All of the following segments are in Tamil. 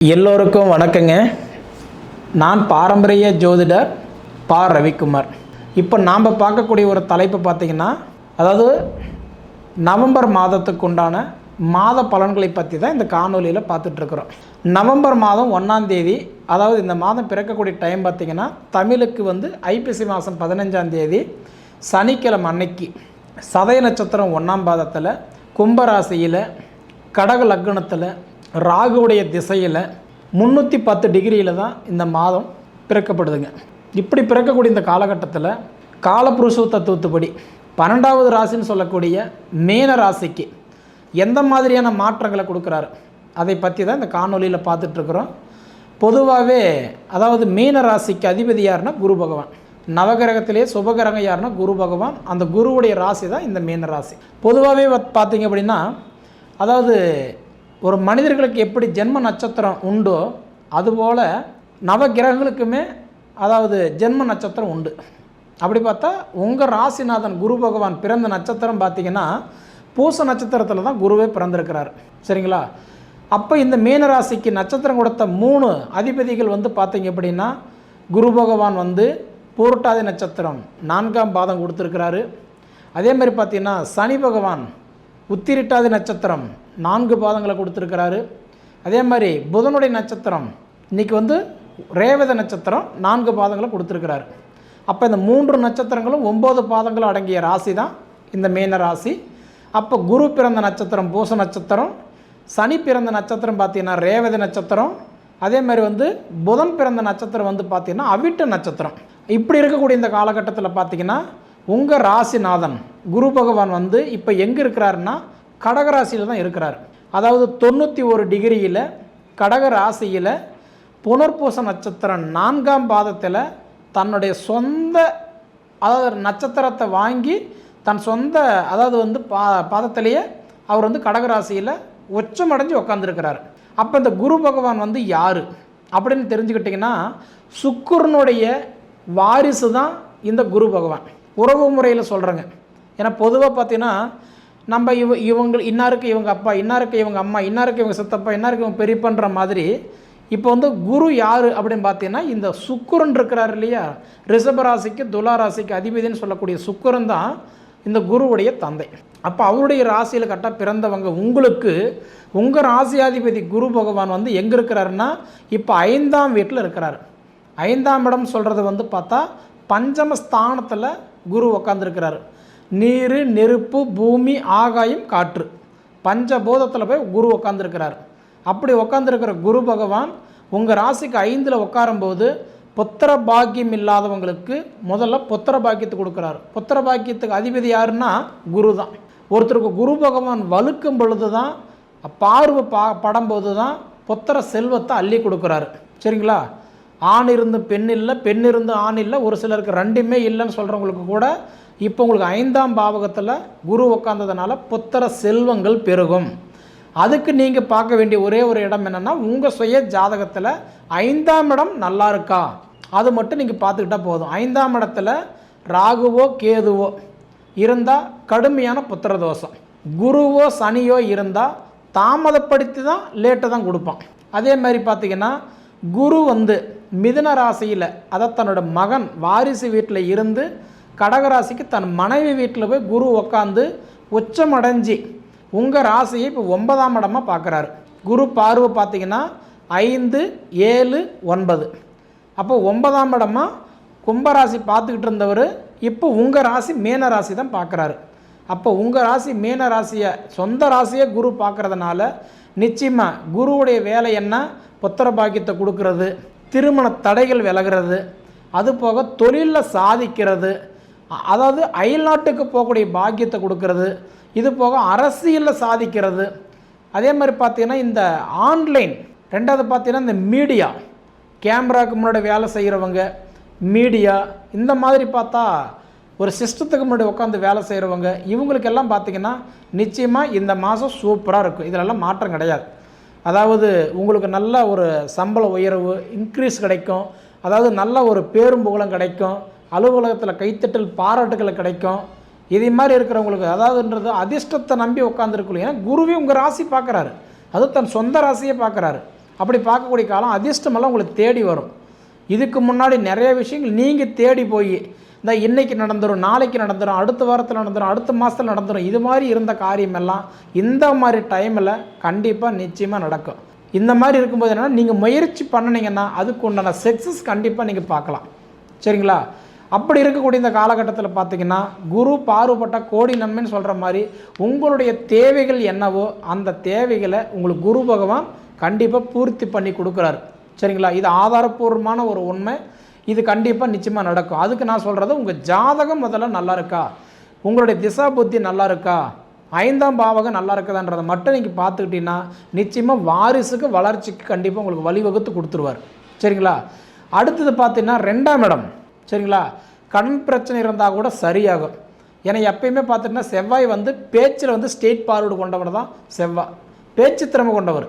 எல்லோருக்கும் வணக்கங்க. நான் பாரம்பரிய ஜோதிடர் பா. ரவிக்குமார். இப்போ நாம் பார்க்கக்கூடிய ஒரு தலைப்பு பார்த்திங்கன்னா அதாவது நவம்பர் மாதத்துக்கு உண்டான மாத பலன்களை பற்றி தான் இந்த காணொலியில் பார்த்துட்ருக்குறோம் நவம்பர் மாதம் ஒன்றாந்தேதி அதாவது இந்த மாதம் பிறக்கக்கூடிய டைம் பார்த்திங்கன்னா தமிழுக்கு வந்து ஐப்பசி மாதம் பதினஞ்சாந்தேதி சனிக்கிழமை அன்னைக்கு சதய நட்சத்திரம் ஒன்றாம் பாதத்தில் கும்பராசியில் கடக லக்னத்தில் ராகுவுடைய திசையில் முந்நூற்றி பத்து டிகிரியில் தான் இந்த மாதம் பிறக்கப்படுதுங்க. இப்படி பிறக்கக்கூடிய இந்த காலகட்டத்தில் காலப்புருஷ தத்துவத்துப்படி பன்னெண்டாவது ராசின்னு சொல்லக்கூடிய மேன ராசிக்கு எந்த மாதிரியான மாற்றங்களை கொடுக்குறாரு? அதை பற்றி தான் இந்த காணொலியில் பார்த்துட்ருக்குறோம். பொதுவாகவே அதாவது மீன ராசிக்கு அதிபதி யாருன்னா குரு பகவான். நவகிரகத்திலே சுபகிரகம் யாருன்னா குரு பகவான். அந்த குருவுடைய ராசி தான் இந்த மீன ராசி. பொதுவாகவே பார்த்தீங்க அப்படின்னா அதாவது ஒரு மனிதர்களுக்கு எப்படி ஜென்ம நட்சத்திரம் உண்டோ அதுபோல் நவகிரகங்களுக்குமே அதாவது ஜென்ம நட்சத்திரம் உண்டு. அப்படி பார்த்தா உங்கள் ராசிநாதன் குரு பகவான் பிறந்த நட்சத்திரம் பார்த்தீங்கன்னா பூச நட்சத்திரத்தில் தான் குருவே பிறந்திருக்கிறார். சரிங்களா? அப்போ இந்த மீன ராசிக்கு நட்சத்திரம் கொடுத்த மூணு அதிபதிகள் வந்து பார்த்தீங்க அப்படின்னா குரு பகவான் வந்து பூரட்டாதி நட்சத்திரம் நான்காம் பாதம் கொடுத்துருக்கிறாரு. அதே மாதிரி பார்த்தீங்கன்னா சனி பகவான் உத்திரிட்டாதி நட்சத்திரம் நான்கு பாதங்களை கொடுத்துருக்கிறாரு. அதே மாதிரி புதனுடைய நட்சத்திரம் இன்றைக்கி வந்து ரேவத நட்சத்திரம் நான்கு பாதங்களை கொடுத்துருக்கிறாரு. அப்போ இந்த மூன்று நட்சத்திரங்களும் ஒம்பது பாதங்களும் அடங்கிய ராசி தான் இந்த மீன ராசி. அப்போ குரு பிறந்த நட்சத்திரம் பூச நட்சத்திரம் சனி பிறந்த நட்சத்திரம் பார்த்தீங்கன்னா ரேவதி நட்சத்திரம். அதே மாதிரி வந்து புதன் பிறந்த நட்சத்திரம் வந்து பார்த்திங்கன்னா அவிட்ட நட்சத்திரம். இப்படி இருக்கக்கூடிய இந்த காலகட்டத்தில் பார்த்திங்கன்னா உங்கள் ராசிநாதன் குரு பகவான் வந்து இப்போ எங்கே இருக்கிறாருன்னா கடகராசியில் தான் இருக்கிறார். அதாவது தொண்ணூற்றி ஒரு டிகிரியில் கடக ராசியில் புனர்பூச நட்சத்திரம் நான்காம் பாதத்தில் தன்னுடைய சொந்த அதாவது நட்சத்திரத்தை வாங்கி தன் சொந்த அதாவது வந்து பா பாதத்திலேயே அவர் வந்து கடகராசியில் உச்சமடைஞ்சு உக்காந்துருக்கிறார். அப்போ இந்த குரு பகவான் வந்து யார்? அப்படின்னு தெரிஞ்சுக்கிட்டிங்கன்னா சுக்குரனுடைய வாரிசு தான் இந்த குரு பகவான். உறவு முறையில் சொல்கிறேங்க ஏன்னா பொதுவாக பார்த்தீங்கன்னா நம்ம இவ இவங்க இன்னாருக்கு இவங்க அப்பா இன்னாருக்கு இவங்க அம்மா இன்னாருக்கு இவங்க சித்தப்பா இன்னாருக்கு இவங்க பெரியப்பன்ற மாதிரி இப்போ வந்து குரு யார் அப்படின்னு பார்த்தீங்கன்னா இந்த சுக்குரன் இருக்கிறார் இல்லையா? ரிஷபராசிக்கு துலாராசிக்கு அதிபதினு சொல்லக்கூடிய சுக்குரன் தான் இந்த குருவுடைய தந்தை. அப்போ அவருடைய ராசியில் கரெக்டாக பிறந்தவங்க உங்களுக்கு உங்கள் ராசியாதிபதி குரு பகவான் வந்து எங்கே இருக்கிறாருன்னா இப்போ ஐந்தாம் வீட்டில் இருக்கிறார். ஐந்தாம் இடம் சொல்கிறது வந்து பார்த்தா பஞ்சம ஸ்தானத்தில் குரு உக்காந்துருக்கிறாரு. நீர் நெருப்பு பூமி ஆகாயம் காற்று. பஞ்சபூதத்தில் போய் குரு உட்காந்துருக்கிறார் அப்படி உட்காந்துருக்கிற குரு பகவான் உங்கள் ராசிக்கு ஐந்தில் உட்காரும்போது புத்திர பாக்கியம் இல்லாதவங்களுக்கு முதல்ல புத்திர பாக்கியத்தை கொடுக்குறாரு. புத்திர பாக்கியத்துக்கு அதிபதி யாருன்னா குரு தான் ஒருத்தருக்கு குரு பகவான் வலுக்கும் பொழுது தான் பார்வை பா படும்போது தான் புத்திர செல்வத்தை அள்ளி கொடுக்குறாரு. சரிங்களா? ஆண் இருந்து பெண் இல்லை பெண் இருந்து ஆண் இல்லை ஒரு சிலருக்கு ரெண்டுமே இல்லைன்னு சொல்கிறவங்களுக்கு கூட இப்போ உங்களுக்கு ஐந்தாம் பாவகத்தில் குரு உட்காந்ததுனால புத்திர செல்வங்கள் பெருகும். அதுக்கு நீங்கள் பார்க்க வேண்டிய ஒரே ஒரு இடம் என்னென்னா உங்கள் சுய ஜாதகத்தில் ஐந்தாம் இடம் நல்லா இருக்கா? அது மட்டும் நீங்கள் பார்த்துக்கிட்டா போதும். ஐந்தாம் இடத்துல ராகுவோ கேதுவோ இருந்தால் கடுமையான புத்திர தோஷம். குருவோ சனியோ இருந்தால் தாமதப்படுத்தி தான் லேட்டை தான் கொடுப்பான். அதே மாதிரி பார்த்தீங்கன்னா குரு வந்து மிதுன ராசியில் அதை தன்னோட மகன் வாரிசு வீட்டில் இருந்து கடகராசிக்கு தன் மனைவி வீட்டில் போய் குரு உக்காந்து உச்சமடைஞ்சி உங்கள் ராசியை இப்போ ஒன்பதாம் இடமாக பார்க்குறாரு. குரு பார்வை பார்த்தீங்கன்னா ஐந்து ஏழு ஒன்பது. அப்போ ஒன்பதாம் இடமா கும்பராசி பார்த்துக்கிட்டு இருந்தவர் இப்போ உங்கள் ராசி மீன ராசி தான் பார்க்குறாரு. அப்போ உங்கள் ராசி மீன ராசியை சொந்த ராசியை குரு பார்க்குறதுனால நிச்சயமாக குருவுடைய வேலை என்ன? புத்திர பாக்கியத்தை கொடுக்கறது திருமண தடைகள் விலகிறது அதுபோக தொழிலில் சாதிக்கிறது அதாவது அயல்நாட்டுக்கு போகக்கூடிய பாக்கியத்தை கொடுக்கறது இது போக அரசியலில் சாதிக்கிறது. அதே மாதிரி பார்த்திங்கன்னா இந்த ஆன்லைன் ரெண்டாவது பார்த்தீங்கன்னா இந்த மீடியா கேமராவுக்கு முன்னாடி வேலை செய்கிறவங்க மீடியா இந்த மாதிரி பார்த்தா ஒரு சிஸ்டத்துக்கு முன்னாடி உட்காந்து வேலை செய்கிறவங்க இவங்களுக்கெல்லாம் பார்த்தீங்கன்னா நிச்சயமாக இந்த மாதம் சூப்பராக இருக்கும். இதிலெல்லாம் மாற்றம் கிடையாது. அதாவது உங்களுக்கு நல்ல ஒரு சம்பள உயர்வு இன்க்ரீஸ் கிடைக்கும். அதாவது நல்ல ஒரு பேரும் புகழும் கிடைக்கும். அலுவலகத்தில் கைத்தட்டல் பாராட்டுகளை கிடைக்கும். இதே மாதிரி இருக்கிறவங்களுக்கு அதாவதுன்றது அதிர்ஷ்டத்தை நம்பி உட்காந்துருக்கணும் ஏன்னா குருவே உங்கள் ராசி பார்க்குறாரு. அது தன் சொந்த ராசியை பார்க்குறாரு. அப்படி பார்க்கக்கூடிய காலம் அதிர்ஷ்டமெல்லாம் உங்களுக்கு தேடி வரும். இதுக்கு முன்னாடி நிறைய விஷயங்கள் நீங்கள் தேடி போய் இந்த இன்னைக்கு நடந்துடும் நாளைக்கு நடந்துடும் அடுத்த வாரத்தில் நடந்துடும் அடுத்த மாதத்தில் நடந்துடும் இது மாதிரி இருந்த காரியமெல்லாம் இந்த மாதிரி டைமில் கண்டிப்பாக நிச்சயமாக நடக்கும். இந்த மாதிரி இருக்கும்போது என்னென்னா நீங்கள் முயற்சி பண்ணினீங்கன்னா அதுக்கு உண்டான சக்ஸஸ் கண்டிப்பாக நீங்கள் பார்க்கலாம். சரிங்களா? அப்படி இருக்கக்கூடிய இந்த காலகட்டத்தில் பார்த்தீங்கன்னா குரு பாறுபட்ட கோடி நன்மைன்னு சொல்கிற மாதிரி உங்களுடைய தேவைகள் என்னவோ அந்த தேவைகளை உங்களுக்கு குரு பகவான் கண்டிப்பாக பூர்த்தி பண்ணி கொடுக்குறாரு. சரிங்களா? இது ஆதாரப்பூர்வமான ஒரு உண்மை. இது கண்டிப்பாக நிச்சயமாக நடக்கும். அதுக்கு நான் சொல்கிறது உங்கள் ஜாதகம் முதல்ல நல்லா இருக்கா? உங்களுடைய திசா புத்தி நல்லா இருக்கா? ஐந்தாம் பாவகம் நல்லா இருக்குதான்றதை மட்டும் நீங்கள் பார்த்துக்கிட்டீங்கன்னா நிச்சயமாக வாரிசுக்கு வளர்ச்சிக்கு கண்டிப்பாக உங்களுக்கு வழிவகுத்து கொடுத்துருவார். சரிங்களா? அடுத்தது பார்த்தீங்கன்னா ரெண்டாம் இடம். சரிங்களா? கடன் பிரச்சனை இருந்தால் கூட சரியாகும். ஏன்னா எப்பயுமே பார்த்துட்டிங்கன்னா செவ்வாய் வந்து பேச்சில் வந்து ஸ்டேட் பார்வர்டு கொண்டவர் தான் செவ்வாய் பேச்சு திறமை கொண்டவர்.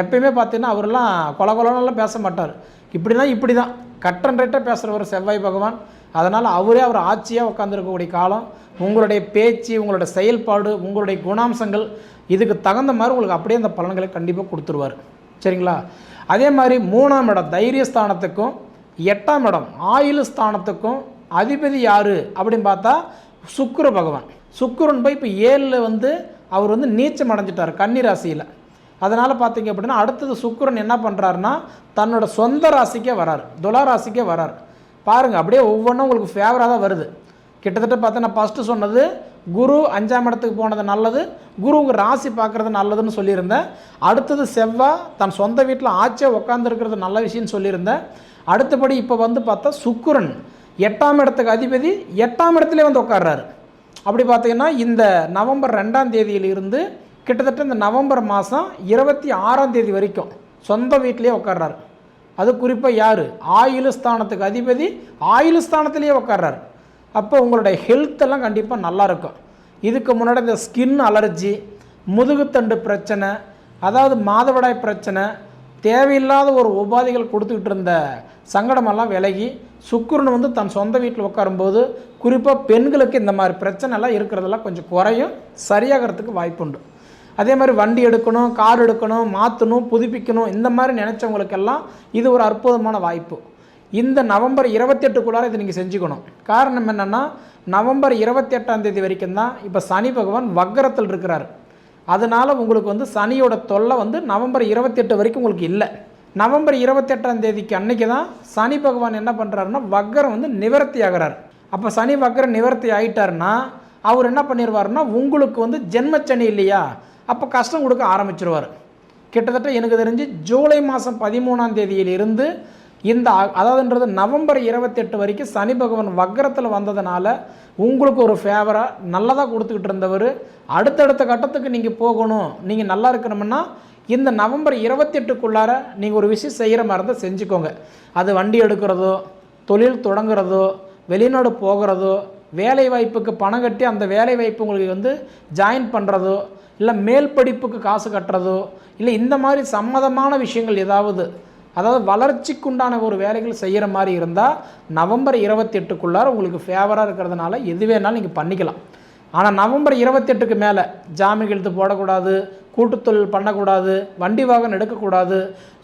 எப்பயுமே பார்த்தீங்கன்னா அவரெல்லாம் கொல கொலனெல்லாம் பேச மாட்டார். இப்படின்னா இப்படி தான் கட்டன் ரேட்டாக பேசுகிறவர் செவ்வாய் பகவான். அதனால் அவரே அவர் ஆட்சியாக உட்காந்துருக்கக்கூடிய காலம் உங்களுடைய பேச்சு உங்களுடைய செயல்பாடு உங்களுடைய குணாம்சங்கள் இதுக்கு தகுந்த மாதிரி உங்களுக்கு அப்படியே அந்த பலன்களை கண்டிப்பாக கொடுத்துருவார். சரிங்களா? அதே மாதிரி மூணாம் இடம் தைரியஸ்தானத்துக்கும் எட்டாம் இடம் ஆயுள் ஸ்தானத்துக்கும் அதிபதி யார் அப்படின்னு பார்த்தா சுக்கிர பகவான். சுக்கிரன் போய் இப்போ ஏழில் வந்து அவர் வந்து நீச்சம் அடைஞ்சிட்டார் கன்னி ராசியில். அதனால் பார்த்தீங்க அப்படின்னா அடுத்தது சுக்கிரன் என்ன பண்ணுறாருன்னா தன்னோட சொந்த ராசிக்கே வரார் துலா ராசிக்கே வரார். பாருங்கள் அப்படியே ஒவ்வொன்றும் உங்களுக்கு ஃபேவராக தான் வருது. கிட்டத்தட்ட பார்த்தா நான் ஃபஸ்ட்டு சொன்னது குரு அஞ்சாம் இடத்துக்கு போனது நல்லது குரு உங்கள் ராசி பார்க்குறது நல்லதுன்னு சொல்லியிருந்தேன். அடுத்தது செவ்வாய் தன் சொந்த வீட்டில் ஆச்சே உட்காந்துருக்கிறது நல்ல விஷயம்னு சொல்லியிருந்தேன். அடுத்தபடி இப்போ வந்து பார்த்தா சுக்குரன் எட்டாம் இடத்துக்கு அதிபதி எட்டாம் இடத்துல வந்து உட்கார்றாரு. அப்படி பார்த்தீங்கன்னா இந்த நவம்பர் ரெண்டாம் தேதியிலிருந்து கிட்டத்தட்ட இந்த நவம்பர் மாதம் இருபத்தி ஆறாம் தேதி வரைக்கும் சொந்த வீட்டிலே உட்கார்றாரு. அது குறிப்பாக யார்? ஆயுள் ஸ்தானத்துக்கு அதிபதி ஆயுள் ஸ்தானத்திலேயே உட்கார்றாரு. அப்போ உங்களுடைய ஹெல்த் எல்லாம் கண்டிப்பாக நல்லாயிருக்கும் இதுக்கு முன்னாடி இந்த ஸ்கின் அலர்ஜி முதுகுத்தண்டு பிரச்சனை அதாவது மாதவிடாய் பிரச்சனை தேவையில்லாத ஒரு உபாதைகள் கொடுத்துக்கிட்டு இருந்த சங்கடமெல்லாம் விலகி சுக்கிரன் வந்து தன் சொந்த வீட்டில் உட்காரும்போது குறிப்பாக பெண்களுக்கு இந்த மாதிரி பிரச்சனைலாம் இருக்கிறதெல்லாம் கொஞ்சம் குறையும் சரியாகிறதுக்கு வாய்ப்புண்டு. அதே மாதிரி வண்டி எடுக்கணும் கார் எடுக்கணும் மாற்றணும் புதுப்பிக்கணும் இந்த மாதிரி நினச்சவங்களுக்கெல்லாம் இது ஒரு அற்புதமான வாய்ப்பு. இந்த நவம்பர் இருபத்தெட்டுக்குள்ளார இதை நீங்கள் செஞ்சுக்கணும். காரணம் என்னென்னா நவம்பர் இருபத்தெட்டாம் தேதி வரைக்கும் தான் இப்போ சனி பகவான் வக்கரத்தில் இருக்கிறார். அதனால் உங்களுக்கு வந்து சனியோட தொல்லை வந்து நவம்பர் இருபத்தெட்டு வரைக்கும் உங்களுக்கு இல்லை. நவம்பர் இருபத்தெட்டாம் தேதிக்கு அன்னைக்கு தான் சனி பகவான் என்ன பண்ணுறாருன்னா வக்கரம் வந்து நிவர்த்தி ஆகிறார். அப்போ சனி வக்கரம் நிவர்த்தி ஆகிட்டாருன்னா அவர் என்ன பண்ணிடுவாருன்னா உங்களுக்கு வந்து ஜென்மச்சனி இல்லையா? அப்போ கஷ்டம் கொடுக்க ஆரம்பிச்சிருவார். கிட்டத்தட்ட எனக்கு தெரிஞ்சு ஜூலை மாதம் பதிமூணாம் தேதியிலிருந்து இந்த அதாவதுன்றது நவம்பர் இருபத்தெட்டு வரைக்கும் சனி பகவான் வக்கரத்தில் வந்ததுனால உங்களுக்கு ஒரு ஃபேவராக நல்லதாக கொடுத்துக்கிட்டு இருந்தவர். அடுத்தடுத்த கட்டத்துக்கு நீங்கள் போகணும். நீங்கள் நல்லா இருக்கணும்னா இந்த நவம்பர் இருபத்தெட்டுக்குள்ளார நீங்கள் ஒரு விஷயம் செய்கிற மாதிரி இருந்தால் செஞ்சுக்கோங்க. அது வண்டி எடுக்கிறதோ தொழில் தொடங்குறதோ வெளிநாடு போகிறதோ வேலை வாய்ப்புக்கு பணம் கட்டி அந்த வேலை வாய்ப்பு உங்களுக்கு வந்து ஜாயின் பண்ணுறதோ இல்லை மேல் படிப்புக்கு காசு கட்டுறதோ இல்லை இந்த மாதிரி சம்மதமான விஷயங்கள் ஏதாவது அதாவது வளர்ச்சிக்குண்டான ஒரு வேலைகள் செய்கிற மாதிரி இருந்தால் நவம்பர் இருபத்தெட்டுக்குள்ளார உங்களுக்கு ஃபேவராக இருக்கிறதுனால எது வேணாலும் நீங்கள் பண்ணிக்கலாம். ஆனால் நவம்பர் இருபத்தெட்டுக்கு மேலே ஜாமீன் எழுத்து போடக்கூடாது கூட்டுத்தொழில் பண்ணக்கூடாது வண்டி வாகனம் எடுக்கக்கூடாது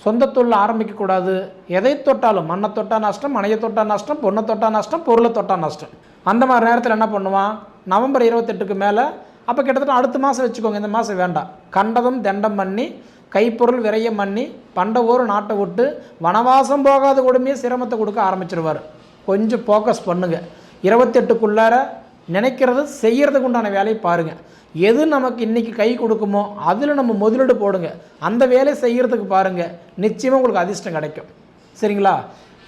சொந்த தொழில் ஆரம்பிக்கக்கூடாது எதை தொட்டாலும் மண்ணை தொட்டா நஷ்டம் மனையை தொட்டா நஷ்டம் பொண்ணை தொட்டா நஷ்டம் பொருளை தொட்டா நஷ்டம். அந்த மாதிரி நேரத்தில் என்ன பண்ணுவான்? நவம்பர் இருபத்தெட்டுக்கு மேலே அப்போ கிட்டத்தட்ட அடுத்த மாதம் வச்சுக்கோங்க இந்த மாதம் வேண்டாம். கண்டதும் தண்டம் பண்ணி கைப்பொருள் விரயம் பண்ணி பண்டவோர் நாட்டை விட்டு வனவாசம் போகாத கொடுமையே சிரமத்தை கொடுக்க ஆரம்பிச்சிருவார். கொஞ்சம் ஃபோக்கஸ் பண்ணுங்க. இருபத்தெட்டுக்குள்ளார நினைக்கிறது செய்கிறதுக்கு உண்டான வேலையை பாருங்கள் எது நமக்கு இன்றைக்கி கை கொடுக்குமோ அதில் நம்ம முதலீடு போடுங்க. அந்த வேலையை செய்கிறதுக்கு பாருங்கள் நிச்சயமாக உங்களுக்கு அதிர்ஷ்டம் கிடைக்கும். சரிங்களா?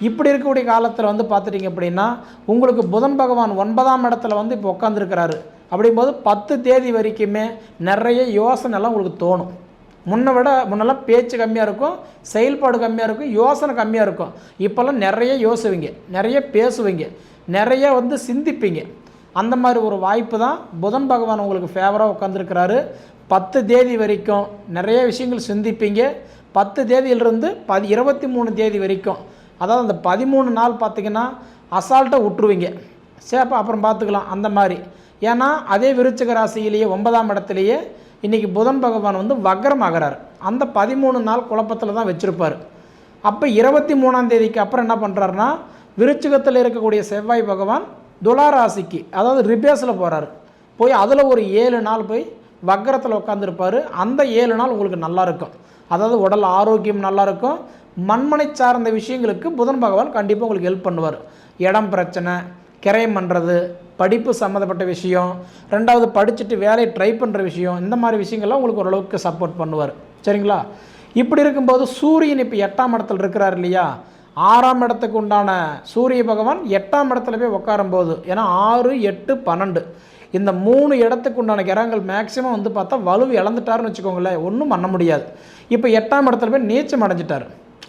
இப்படி இருக்கக்கூடிய காலத்தில் வந்து பார்த்துட்டிங்க அப்படின்னா உங்களுக்கு புதன் பகவான் ஒன்பதாம் இடத்துல வந்து இப்போ உட்காந்துருக்கிறாரு அப்படிங்கும்போது பத்து தேதி வரைக்குமே நிறைய யோசனைலாம் உங்களுக்கு தோணும். முன்னை விட முன்னெல்லாம் பேச்சு கம்மியாக இருக்கும் செயல்பாடு கம்மியாக இருக்கும் யோசனை கம்மியாக இருக்கும். இப்போல்லாம் நிறைய யோசுவீங்க நிறைய பேசுவீங்க நிறைய வந்து சிந்திப்பீங்க. அந்த மாதிரி ஒரு வாய்ப்பு தான் புதன் பகவான் உங்களுக்கு ஃபேவராக உட்காந்துருக்கிறாரு பத்து தேதி வரைக்கும் நிறைய விஷயங்கள் சிந்திப்பீங்க. பத்து தேதியிலிருந்து பதி இருபத்தி மூணு தேதி வரைக்கும் அதாவது அந்த பதிமூணு நாள் பார்த்தீங்கன்னா அசால்ட்டாக விட்டுருவீங்க சேப்பா அப்புறம் பார்த்துக்கலாம் அந்த மாதிரி. ஏன்னா அதே விருச்சிக ராசியிலேயே ஒன்பதாம் இடத்துலையே இன்றைக்கி புதன் பகவான் வந்து வக்ரம் ஆகிறார் அந்த பதிமூணு நாள் குழப்பத்தில் தான் வச்சுருப்பார். அப்போ இருபத்தி மூணாம் தேதிக்கு அப்புறம் என்ன பண்ணுறாருன்னா விருச்சிகத்தில் இருக்கக்கூடிய செவ்வாய் பகவான் துளாராசிக்கு அதாவது ரிபேஸில் போகிறார் போய் அதில் ஒரு ஏழு நாள் போய் வக்கரத்தில் உட்காந்துருப்பார் அந்த ஏழு நாள் உங்களுக்கு நல்லாயிருக்கும் அதாவது உடல் ஆரோக்கியம் நல்லா இருக்கும். மண்மனை சார்ந்த விஷயங்களுக்கு புதன் பகவான் கண்டிப்பாக உங்களுக்கு ஹெல்ப் பண்ணுவார். இடம் பிரச்சனை கிரயம் பண்ணுறது படிப்பு சம்மந்தப்பட்ட விஷயம் ரெண்டாவது படிச்சுட்டு வேலையை ட்ரை பண்ணுற விஷயம் இந்த மாதிரி விஷயங்கள்லாம் உங்களுக்கு ஓரளவுக்கு சப்போர்ட் பண்ணுவார். சரிங்களா? இப்படி இருக்கும்போது சூரியன் இப்போ எட்டாம் இடத்துல இருக்கிறார் இல்லையா? ஆறாம் இடத்துக்கு உண்டான சூரிய பகவான் எட்டாம் இடத்துல போய் உட்காரும்போது ஏன்னா ஆறு எட்டு பன்னெண்டு. இந்த மூணு இடத்துக்கு உண்டான கிரகங்கள் மேக்சிமம் வந்து பார்த்தா வலுவு இழந்துட்டாருன்னு வச்சுக்கோங்களேன் ஒன்றும் பண்ண முடியாது. இப்போ எட்டாம் இடத்துல போய் நீச்சம் அடைஞ்சிட்டார்.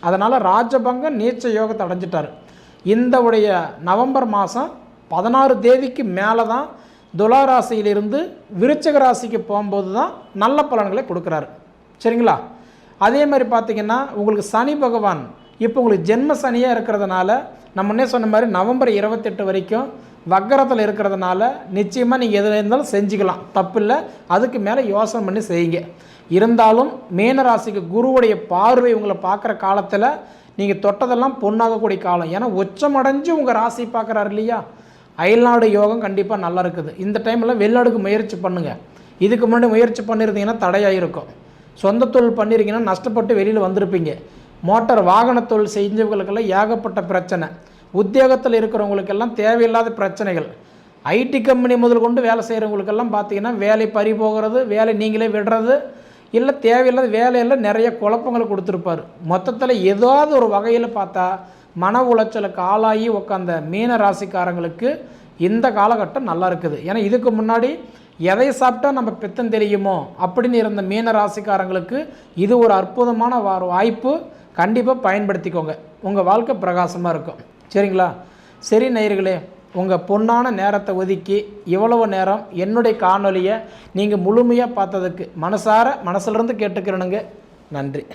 அதனால் ராஜபங்க நீச்ச யோகத்தை அடைஞ்சிட்டார். இந்த உடைய நவம்பர் மாதம் பதினாறு தேதிக்கு மேலே தான் துலா ராசியிலிருந்து விருச்சக ராசிக்கு போகும்போது தான் நல்ல பலன்களை கொடுக்குறாரு. சரிங்களா? அதே மாதிரி பார்த்தீங்கன்னா உங்களுக்கு சனி பகவான் இப்போ உங்களுக்கு ஜென்ம சனியாக இருக்கிறதுனால நம்ம முன்னே சொன்ன மாதிரி நவம்பர் இருபத்தெட்டு வரைக்கும் வக்கரத்தில் இருக்கிறதுனால நிச்சயமாக நீங்கள் எதில் இருந்தாலும் செஞ்சுக்கலாம். தப்பில்லை. அதுக்கு மேலே யோசனை பண்ணி செய்யுங்க. இருந்தாலும் மீன ராசிக்கு குருவுடைய பார்வை உங்களை பார்க்குற காலத்தில் நீங்கள் தொட்டதெல்லாம் பொண்ணாகக்கூடிய காலம். ஏன்னா உச்சமடைஞ்சு உங்கள் ராசி பார்க்குறாரு இல்லையா? அயல்நாடு யோகம் கண்டிப்பாக நல்லா இருக்குது இந்த டைமில் வெளிநாடுக்கு முயற்சி பண்ணுங்கள் இதுக்கு முன்னாடி முயற்சி பண்ணியிருந்தீங்கன்னா தடையாக இருக்கும் சொந்த தொழில் பண்ணியிருக்கீங்கன்னா நஷ்டப்பட்டு வெளியில் வந்திருப்பீங்க. மோட்டார் வாகன தொழில் செஞ்சவங்களுக்கெல்லாம் ஏகப்பட்ட பிரச்சனை. உத்தியோகத்தில் இருக்கிறவங்களுக்கெல்லாம் தேவையில்லாத பிரச்சனைகள். ஐடி கம்பெனி முதல் கொண்டு வேலை செய்கிறவங்களுக்கெல்லாம் பார்த்தீங்கன்னா வேலை பறி போகிறது வேலை நீங்களே விடுறது இல்லை தேவையில்லாத வேலையில் நிறைய குழப்பங்களை கொடுத்துருப்பார். மொத்தத்தில் ஏதாவது ஒரு வகையில் பார்த்தா மன உளைச்சலுக்கு ஆளாகி உட்காந்த மீன ராசிக்காரங்களுக்கு இந்த காலகட்டம் நல்லா இருக்குது. ஏன்னா இதுக்கு முன்னாடி எதை சாப்பிட்டா நம்ம பித்தம் தெரியுமோ அப்படின்னு இருந்த மீன ராசிக்காரங்களுக்கு இது ஒரு அற்புதமான வா- வாய்ப்பு. கண்டிப்பாக பயன்படுத்திக்கோங்க. உங்கள் வாழ்க்கை பிரகாசமாக இருக்கும். சரிங்களா? சரி நேயர்களே உங்கள் பொன்னான நேரத்தை ஒதுக்கி இவ்வளவு நேரம் என்னுடைய காணொலியை நீங்கள் முழுமையாக பார்த்ததுக்கு மனசார மனசுலேருந்து கேட்டுக்கிறனுங்க. நன்றி.